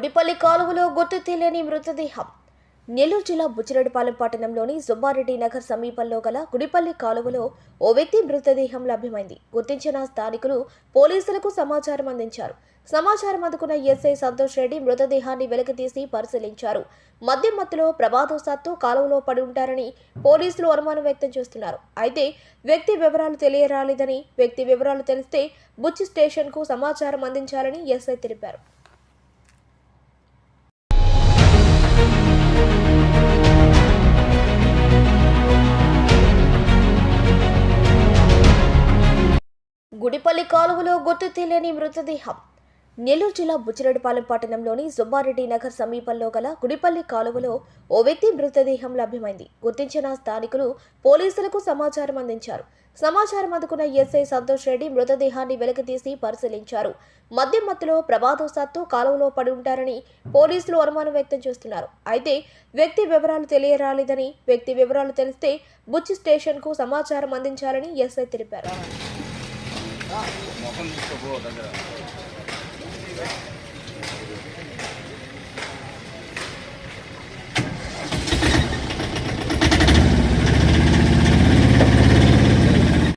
గుడిపల్లి కాలువలో గుర్తు తెలియని మృతదేహం. నెల్లూరు జిల్లా బుచ్చిరెడ్డిపాలెం పట్టణంలోని సుబ్బారెడ్డి నగర్ సమీపంలో గల గుడిపల్లి కాలువలో ఓ వ్యక్తి మృతదేహం లభ్యమైంది. గుర్తించిన స్థానికులు పోలీసులకు సమాచారం అందించారు. సమాచారం అందుకున్న ఎస్ఐ సంతోష్ రెడ్డి మృతదేహాన్ని వెలికితీసి పరిశీలించారు. మద్యం మత్తులో ప్రమాదవశాత్తు కాలువలో పడి ఉంటారని పోలీసులు అనుమానం వ్యక్తం చేస్తున్నారు. అయితే వ్యక్తి వివరాలు తెలియరాలేదని వ్యక్తి వివరాలు తెలిస్తే బుచ్చి స్టేషన్కు సమాచారం అందించాలని ఎస్ఐ తెలిపారు. గుడిపల్లి కాలువలో గుర్తు తెలియని మృతదేహం. నెల్లూరు జిల్లా బుచ్చిరెడ్డిపాలెం పట్టణంలోని సుబ్బారెడ్డి నగర్ సమీపంలో గల గుడిపల్లి కాలువలో ఓ వ్యక్తి మృతదేహం లభ్యమైంది. గుర్తించిన స్థానికులు పోలీసులకు సమాచారం అందించారు. సమాచారం అందుకున్న ఎస్ఐ సంతోష్ రెడ్డి మృతదేహాన్ని వెలికితీసి పరిశీలించారు. మద్యం మత్తులో ప్రమాదవశాత్తు కాలువలో పడి ఉంటారని పోలీసులు అనుమానం వ్యక్తం చేస్తున్నారు. అయితే వ్యక్తి వివరాలు తెలియరాలేదని వ్యక్తి వివరాలు తెలిస్తే బుచ్చి స్టేషన్కు సమాచారం అందించాలని ఎస్ఐ తెలిపారు. మొహం తీసుకోపో దగ్గర